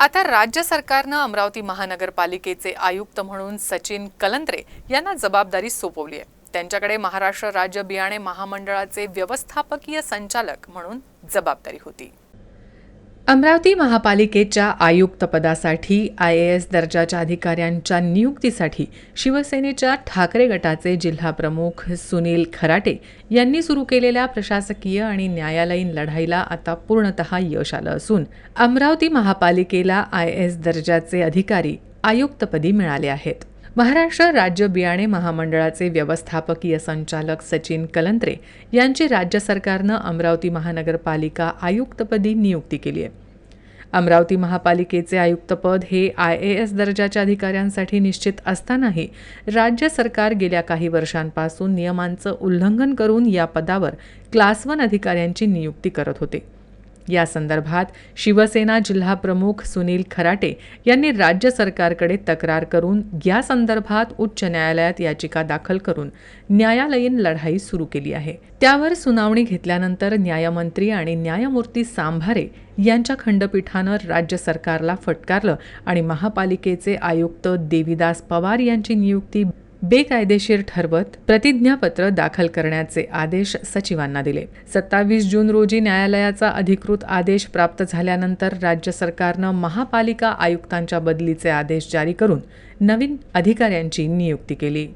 आता राज्य सरकारनं अमरावती महानगरपालिकेचे आयुक्त म्हणून सचिन कलंत्रे यांना जबाबदारी सोपवली आहे. त्यांच्याकडे महाराष्ट्र राज्य बियाणे महामंडळाचे व्यवस्थापकीय संचालक म्हणून जबाबदारी होती. अमरावती महापालिकेच्या आयुक्तपदासाठी आय ए एस दर्जाच्या अधिकाऱ्यांच्या नियुक्तीसाठी शिवसेनेच्या ठाकरे गटाचे जिल्हाप्रमुख सुनील खराटे यांनी सुरू केलेल्या प्रशासकीय आणि न्यायालयीन लढाईला आता पूर्णतः यश आलं असून अमरावती महापालिकेला आय ए एस दर्जाचे अधिकारी आयुक्तपदी मिळाले आहेत. महाराष्ट्र राज्य बियाणे महामंडळाचे व्यवस्थापकीय संचालक सचिन कलंत्रे यांची राज्य सरकारनं अमरावती महानगरपालिका आयुक्तपदी नियुक्ती केली आहे. अमरावती महापालिकेचे आयुक्तपद हे आय ए एस दर्जाच्या अधिकाऱ्यांसाठी निश्चित असतानाही राज्य सरकार गेल्या काही वर्षांपासून नियमांचं उल्लंघन करून या पदावर क्लास वन अधिकाऱ्यांची नियुक्ती करत होते. या संदर्भात शिवसेना जिल्हाप्रमुख सुनील खराटे यांनी राज्य सरकारकडे तक्रार करून या संदर्भात उच्च न्यायालयात याचिका दाखल करून न्यायालयीन लढाई सुरू केली आहे. त्यावर सुनावणी घेतल्यानंतर न्यायमंत्री आणि न्यायमूर्ती सांभारे यांच्या खंडपीठानं राज्य सरकारला फटकारलं आणि महापालिकेचे आयुक्त देविदास पवार यांची नियुक्ती बेकायदेशीर ठरवत प्रतिज्ञापत्र दाखल करण्याचे आदेश सचिवांना दिले. सत्तावीस जून रोजी न्यायालयाचा अधिकृत आदेश प्राप्त झाल्यानंतर राज्य सरकारनं महापालिका आयुक्तांच्या बदलीचे आदेश जारी करून नवीन अधिकाऱ्यांची नियुक्ती केली.